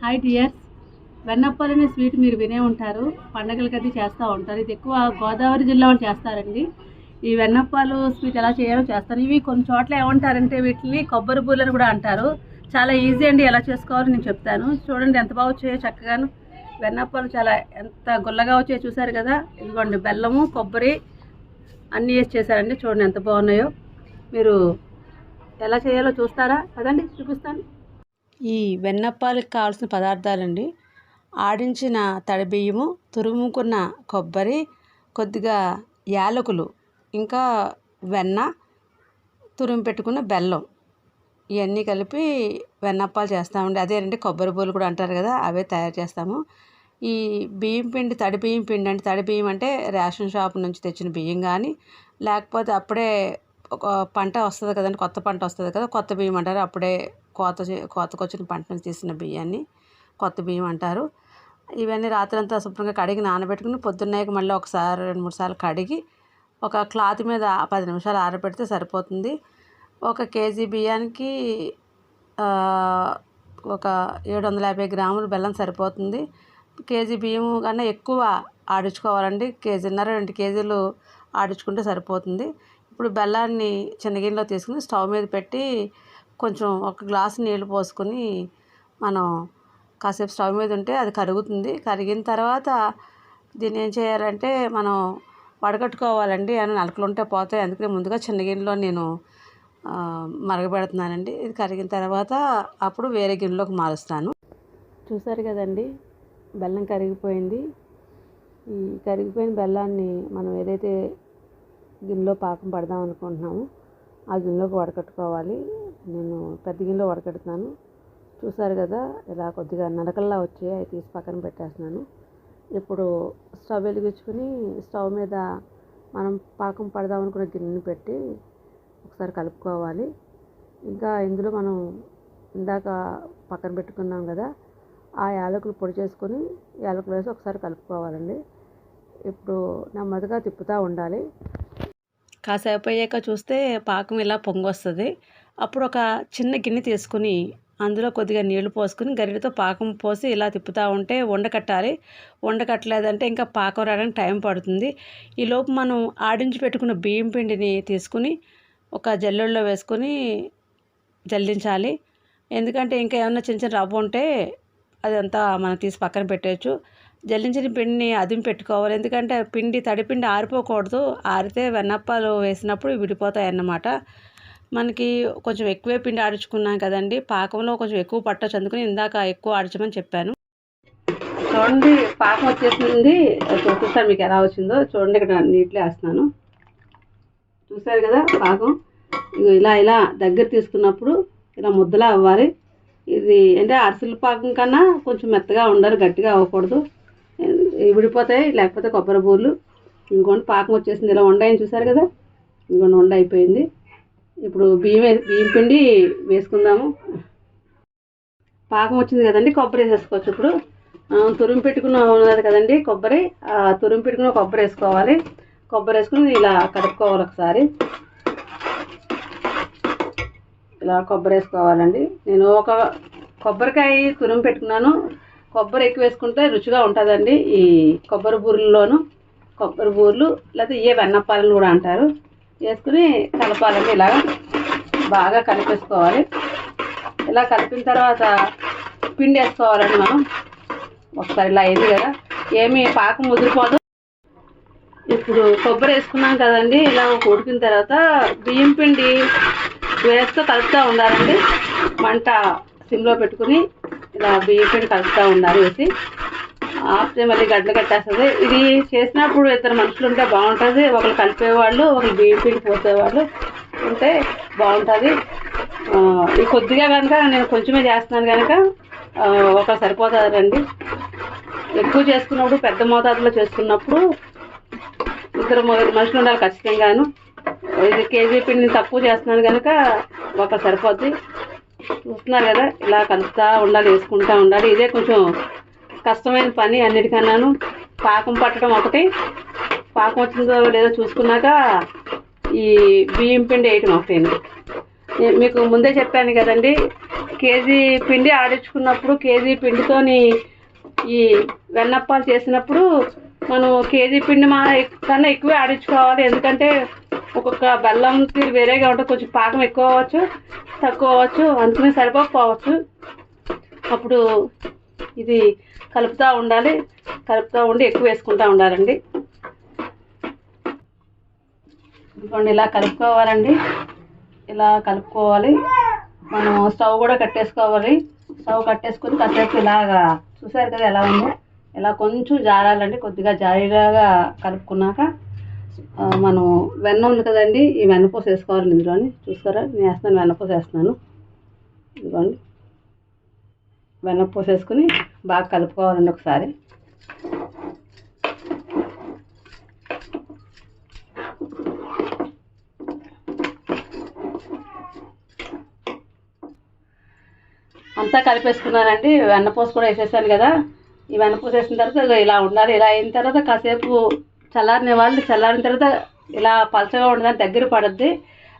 Hi dears వెన్నప్పలు అనే sweet మీరు వినే ఉంటారు. పండగలకి అది చేస్తూ ఉంటారు. ఇది ఎక్కువ గోదావరి జిల్లా వాళ్ళు చేస్తారండి. ఈ వెన్నప్పాలు స్వీట్ ఎలా చేయాలో చేస్తారు ఇవి కొన్ని చోట్ల ఏమంటారంటే వీటిని కొబ్బరి బూరెలు కూడా అంటారు. చాలా ఈజీ అండి ఎలా చేసుకోవాలో నేను చెప్తాను. చూడండి ఎంత బాగా వచ్చాయో చక్కగాను. వెన్నప్పాలు చాలా ఎంత గుల్లగా వచ్చాయో చూసారు కదా. ఇదిగోండి బెల్లము కొబ్బరి అన్నీ వేసి చేశారండి. చూడండి ఎంత బాగున్నాయో. మీరు ఎలా చేయాలో చూస్తారా? కదండి చూపిస్తాను. ఈ వెన్నప్పాలకి కావాల్సిన పదార్థాలండి. ఆడించిన తడి బియ్యము తురుముకున్న కొబ్బరి కొద్దిగా యాలకులు ఇంకా వెన్న తురుము పెట్టుకున్న బెల్లం. ఇవన్నీ కలిపి వెన్నప్పాలు చేస్తామండి. అదేనండి కొబ్బరి బూలు కూడా అంటారు కదా అవే తయారు చేస్తాము. ఈ బియ్యం పిండి తడి బియ్యం పిండి అంటే తడి బియ్యం అంటే రేషన్ షాప్ నుంచి తెచ్చిన బియ్యం కానీ లేకపోతే అప్పుడే ఒక పంట వస్తుంది కదండి కొత్త పంట వస్తుంది కదా కొత్త బియ్యం అంటారు. అప్పుడే కోత చే- కోతకొచ్చిన పంట నుంచి తీసిన బియ్యాన్ని కొత్త బియ్యం అంటారు. ఇవన్నీ రాత్రంతా శుభ్రంగా కడిగి నానబెట్టుకుని పొద్దున్నేకి మళ్ళీ ఒకసారి రెండు మూడు సార్లు కడిగి ఒక క్లాత్ మీద పది నిమిషాలు ఆరబెడితే సరిపోతుంది. ఒక కేజీ బియ్యానికి ఒక ఏడు వందల యాభై గ్రాములు బెల్లం సరిపోతుంది. కేజీ బియ్యం కన్నా ఎక్కువ ఆడించుకోవాలండి. కేజీన్నర రెండు కేజీలు ఆడించుకుంటే సరిపోతుంది. ఇప్పుడు బెల్లాన్ని చిన్న గిన్నెలో తీసుకుని స్టవ్ మీద పెట్టి కొంచెం ఒక గ్లాసు నీళ్ళు పోసుకొని మనం కాసేపు స్టవ్ మీద ఉంటే అది కరుగుతుంది. కరిగిన తర్వాత దీన్ని ఏం చేయాలంటే మనం వడగట్టుకోవాలండి. అని నలకలు ఉంటే పోతాయి. అందుకని ముందుగా చిన్న గిన్నెలో నేను మరగబెడుతున్నానండి. ఇది కరిగిన తర్వాత అప్పుడు వేరే గిన్నెలోకి మారుస్తాను. చూసారు కదండి బెల్లం కరిగిపోయింది. ఈ కరిగిపోయిన బెల్లాన్ని మనం ఏదైతే గిన్నెలో పాకం పడదాం అనుకుంటున్నాము ఆ గిన్నెలోకి వడకట్టుకోవాలి. నేను పెద్ద గిన్నెలో వడకడుతున్నాను. చూసారు కదా ఇలా కొద్దిగా నలకల్లా వచ్చాయి. అవి తీసి పక్కన పెట్టేస్తున్నాను. ఇప్పుడు స్టవ్ వెలిగించుకుని స్టవ్ మీద మనం పాకం పడదాం అనుకున్న గిన్నెని పెట్టి ఒకసారి కలుపుకోవాలి. ఇంకా ఇందులో మనం ఇందాక పక్కన పెట్టుకున్నాం కదా ఆ యాలకులు పొడి చేసుకొని యాలకులు వేసి ఒకసారి కలుపుకోవాలండి. ఇప్పుడు నెమ్మదిగా తిప్పుతూ ఉండాలి. కాసేపు అయ్యాక చూస్తే పాకం ఇలా పొంగొస్తుంది. అప్పుడు ఒక చిన్న గిన్నె తీసుకుని అందులో కొద్దిగా నీళ్ళు పోసుకుని గరిటతో పాకం పోసి ఇలా తిప్పుతూ ఉంటే ఉండకట్టాలి ఉండకట్టలేదంటే ఇంకా పాకం రావడానికి టైం పడుతుంది. ఈలోపు మనం ఆడించి పెట్టుకున్న బియ్యం పిండిని తీసుకుని ఒక జల్లెడలో వేసుకొని జల్లించాలి. ఎందుకంటే ఇంకా ఏమైనా చిన్న చిన్న రవ్వ ఉంటే అదంతా మనం తీసి పక్కన పెట్టేయచ్చు. జల్లించిన పిండిని అదిమి పెట్టుకోవాలి. ఎందుకంటే పిండి తడిపిండి ఆరిపోకూడదు. ఆరితే వెన్నప్పాలు వేసినప్పుడు విడిపోతాయి అన్నమాట మనకి కొంచెం ఎక్కువే పిండి ఆడించుకున్నాం కదండి. పాకంలో కొంచెం ఎక్కువ పట్టచ్చు. అందుకని ఇందాక ఎక్కువ ఆడించమని చెప్పాను. చూడండి పాకం వచ్చేసింది. చూపిస్తాను మీకు ఎలా వచ్చిందో? చూడండి ఇక్కడ నీట్లో వేస్తున్నాను. చూసారు కదా పాకం? ఇగో ఇలా ఇలా దగ్గర తీసుకున్నప్పుడు ఇలా ముద్దలా అవ్వాలి. ఇది అంటే అరిసెల పాకం కన్నా కొంచెం మెత్తగా ఉండాలి గట్టిగా అవ్వకూడదు. విడిపోతాయి లేకపోతే కొబ్బరి బూర్లు. ఇంకోండి పాకం వచ్చేసింది ఇలా వండాయని చూసారు కదా? ఇంకోండి వండ అయిపోయింది. ఇప్పుడు బియ్యం బియ్యం పిండి వేసుకుందాము. పాకం వచ్చింది కదండి కొబ్బరి వేసేసుకోవచ్చు ఇప్పుడు. తురిమి పెట్టుకున్న ఉన్నది కదండి కొబ్బరి. ఆ తురిమి పెట్టుకున్న కొబ్బరి వేసుకోవాలి. కొబ్బరి వేసుకుని ఇలా కలుపుకోవాలి ఒకసారి. ఇలా కొబ్బరి వేసుకోవాలండి. నేను ఒక కొబ్బరికాయ తురిమి పెట్టుకున్నాను. కొబ్బరి ఎక్కువ వేసుకుంటే రుచిగా ఉంటుందండి. ఈ కొబ్బరి బూరెల్లోనూ కొబ్బరి బూరెలు లేకపోతే ఏ వెన్నప్పాలని కూడా అంటారు. వేసుకుని కలపాలండి ఇలా బాగా కలిపేసుకోవాలి. ఇలా కలిపిన తర్వాత పిండి వేసుకోవాలండి మనం. ఒకసారి ఇలా అయింది కదా. ఏమి పాకం ముదిరిపోదు. ఇప్పుడు కొబ్బరి వేసుకున్నాం కదండి. ఇలా ఉడికిన తర్వాత బియ్యం పిండి వేస్తూ కలుపుతూ ఉండాలండి. మంట సిమ్లో పెట్టుకుని ఇలా బియ్యపిండి కలుపుతూ ఉండాలి వేసి ఆపితే మళ్ళీ గడ్డలు కట్టేస్తుంది. ఇది చేసినప్పుడు ఇద్దరు మనుషులు ఉంటే బాగుంటుంది. ఒకరు కలిపేవాళ్ళు ఒకరు బియ్యపిండి పోసేవాళ్ళు ఉంటే బాగుంటుంది. ఇది కొద్దిగా కనుక నేను కొంచెమే చేస్తున్నాను కనుక ఒక సరిపోతుందండి. ఎక్కువ చేసుకున్నప్పుడు పెద్ద మోతాదులో చేసుకున్నప్పుడు ఇద్దరు మనుషులు ఉండాలి ఖచ్చితంగాను. ఇది కేజీ పిండిని తక్కువ చేస్తున్నాను కనుక ఒక సరిపోద్ది. చూస్తున్నారు కదా ఇలా కలుపుతూ ఉండాలి వేసుకుంటూ ఉండాలి. ఇదే కొంచెం కష్టమైన పని అన్నిటికన్నాను. పాకం పట్టడం ఒకటి. పాకం వచ్చిందో లేదో చూసుకున్నాక ఈ బియ్యం పిండి వేయటం ఒకటి. మీకు ముందే చెప్పాను కదండి కేజీ పిండి ఆడించుకున్నప్పుడు కేజీ పిండితోని ఈ వెన్నప్పాలు చేసినప్పుడు మనం కేజీ పిండి మా కన్నా ఎక్కువే ఆడించుకోవాలి. ఎందుకంటే ఒక్కొక్క బెల్లం తీరు వేరేగా ఉంటుంది కొంచెం పాకం ఎక్కువ అవ్వచ్చు తక్కువ అవ్వచ్చు అందుకనే సరిపోకపోవచ్చు అప్పుడు ఇది కలుపుతూ ఉండాలి. కలుపుతూ ఉండి ఎక్కువ వేసుకుంటూ ఉండాలండి. ఇదిగోండి ఇలా కలుపుకోవాలండి. ఇలా కలుపుకోవాలి. మనం స్టవ్ కూడా కట్టేసుకోవాలి. స్టవ్ కట్టేసుకొని కాసేపు ఇలాగా చూసారు కదా ఎలా ఉందో? ఇలా కొంచెం జారాలండి. కొద్దిగా జారీలాగా కలుపుకున్నాక మనం వెన్న ఉంది కదండి ఈ వెన్నపూస వేసుకోవాలి ఇందులోని. చూసారా? నేను వేస్తున్నాను వెన్నపూస వేస్తున్నాను. ఇదిగోండి. వెన్నపూస వేసుకుని బాగా కలుపుకోవాలండి ఒకసారి. అంతా కలిపేసుకున్నానండి. వెన్నపూస కూడా వేసేసాను కదా. ఈ వెన్నపూస వేసిన తర్వాత ఇలా ఉండాలి ఇలా అయిన తర్వాత కాసేపు చల్లారిన వాళ్ళు చల్లారిన తర్వాత ఇలా పలచగా ఉండదని దగ్గర పడద్ది.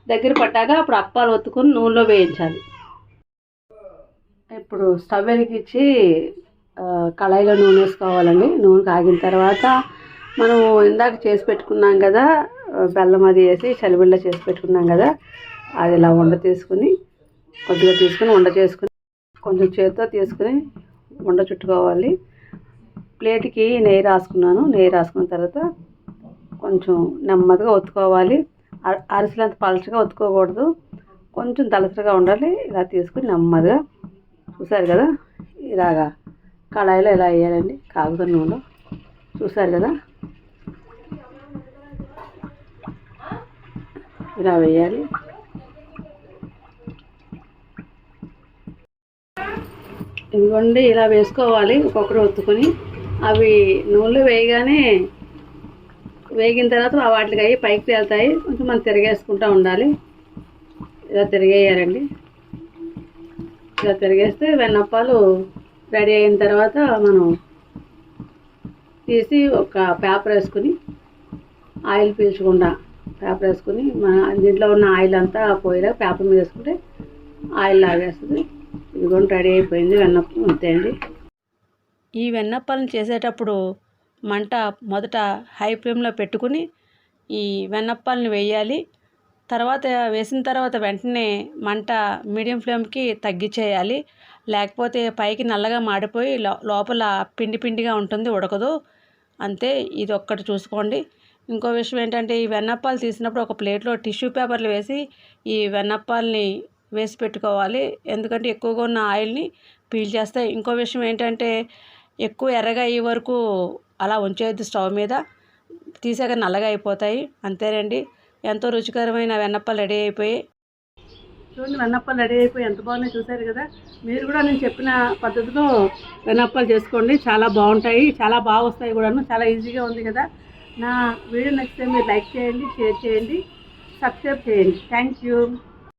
దగ్గర పట్టాక అప్పుడు అప్పాలు ఒత్తుకుని నూనెలో వేయించాలి. ఇప్పుడు స్టవ్ వెలిగించి కళాయిలో నూనె వేసుకోవాలండి. నూనె కాగిన తర్వాత మనం ఇందాక చేసి పెట్టుకున్నాం కదా బెల్లం అది వేసి చలిబిళ్ళ చేసి పెట్టుకున్నాం కదా అది ఇలా వండ తీసుకుని కొద్దిగా తీసుకుని వండ చేసుకుని కొంచెం చేతితో తీసుకుని వండ చుట్టుకోవాలి. ప్లేట్కి నెయ్యి రాసుకున్నాను. నెయ్యి రాసుకున్న తర్వాత కొంచెం నెమ్మదిగా ఒత్తుకోవాలి. అరిసెలు అరిసెలంత పలచగా ఒత్తుకోకూడదు. కొంచెం దళసరిగా ఉండాలి. ఇలా తీసుకుని నెమ్మదిగా చూసారు కదా? ఇలాగా కళాయిలో ఇలా వేయాలండి. కాగుతున్న నూనెలో. చూసారు కదా? ఇలా వేయాలి. ఇదిగోండి ఇలా వేసుకోవాలి. ఒక్కొక్కరు ఒత్తుకొని. అవి నూనెలో వేయగానే వేగిన తర్వాత ఆ వాటికి అవి పైకి తేలుతాయి. కొంచెం మనం తిరిగేసుకుంటూ ఉండాలి. ఇలా తిరిగేయాలండి. ఇలా తిరిగేస్తే వెన్నప్పాలు రెడీ అయిన తర్వాత మనం తీసి ఒక పేపర్ వేసుకుని ఆయిల్ పీల్చకుండా పేపర్ వేసుకుని మన దీంట్లో ఉన్న ఆయిల్ అంతా పోయినా పేపర్ మీద వేసుకుంటే ఆయిల్ లాగేస్తుంది. ఇదిగోండి రెడీ అయిపోయింది. వెన్నప్పం అంతే అండి ఈ వెన్నప్పాలను చేసేటప్పుడు మంట మొదట హై ఫ్లేమ్లో పెట్టుకుని ఈ వెన్నప్పాలను వేయాలి. తర్వాత వేసిన తర్వాత వెంటనే మంట మీడియం ఫ్లేమ్కి తగ్గించేయాలి లేకపోతే పైకి నల్లగా మాడిపోయి లో- లోపల పిండి పిండిగా ఉంటుంది ఉడకదు. అంతే ఇది ఒక్కటి చూసుకోండి. ఇంకో విషయం ఏంటంటే ఈ వెన్నప్పాలు తీసినప్పుడు ఒక ప్లేట్లో టిష్యూ పేపర్లు వేసి ఈ వెన్నప్పాలని వేసి పెట్టుకోవాలి. ఎందుకంటే ఎక్కువగా ఉన్న ఆయిల్ని పీల్ చేస్తాయి. ఇంకో విషయం ఏంటంటే ఎక్కువ ఎర్రగా అయ్యే వరకు అలా ఉంచేయద్దు స్టవ్ మీద. తీసాక నల్లగా అయిపోతాయి. అంతేనండి. ఎంతో రుచికరమైన వెన్నప్పాలు రెడీ అయిపోయి. చూడండి వెన్నప్పాలు రెడీ అయిపోయి ఎంత బాగున్నాయి చూసారు కదా. మీరు కూడా నేను చెప్పిన పద్ధతిలో వెన్నప్పలు చేసుకోండి. చాలా బాగుంటాయి. చాలా బాగా వస్తాయి కూడాను. చాలా ఈజీగా ఉంది కదా. నా వీడియో నచ్చితే మీరు లైక్ చేయండి షేర్ చేయండి సబ్స్క్రైబ్ చేయండి. Thank you.